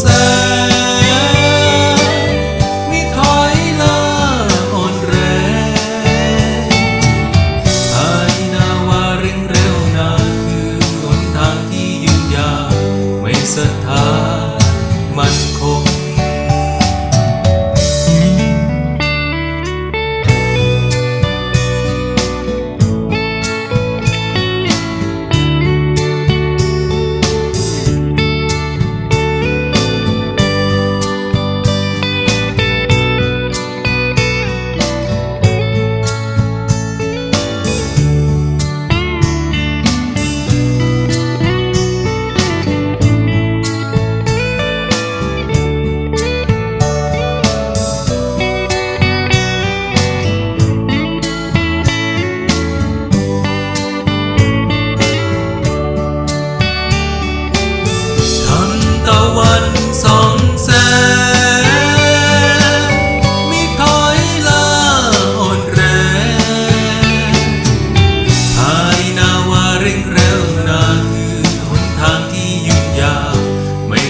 เสริมมิถอยลาอ่อนแรงไายนาวเร่งเร็วนาคือหนทางที่ยืนยาวไม่สะ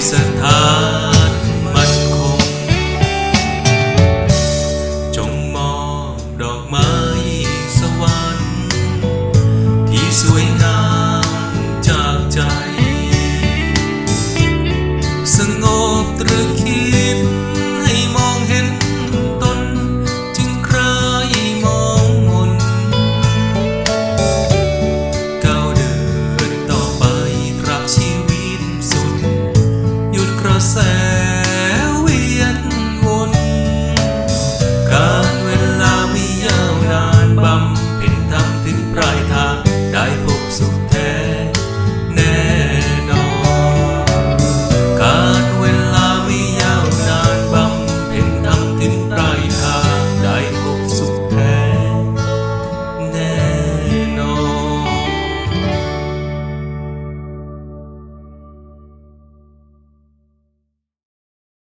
सधा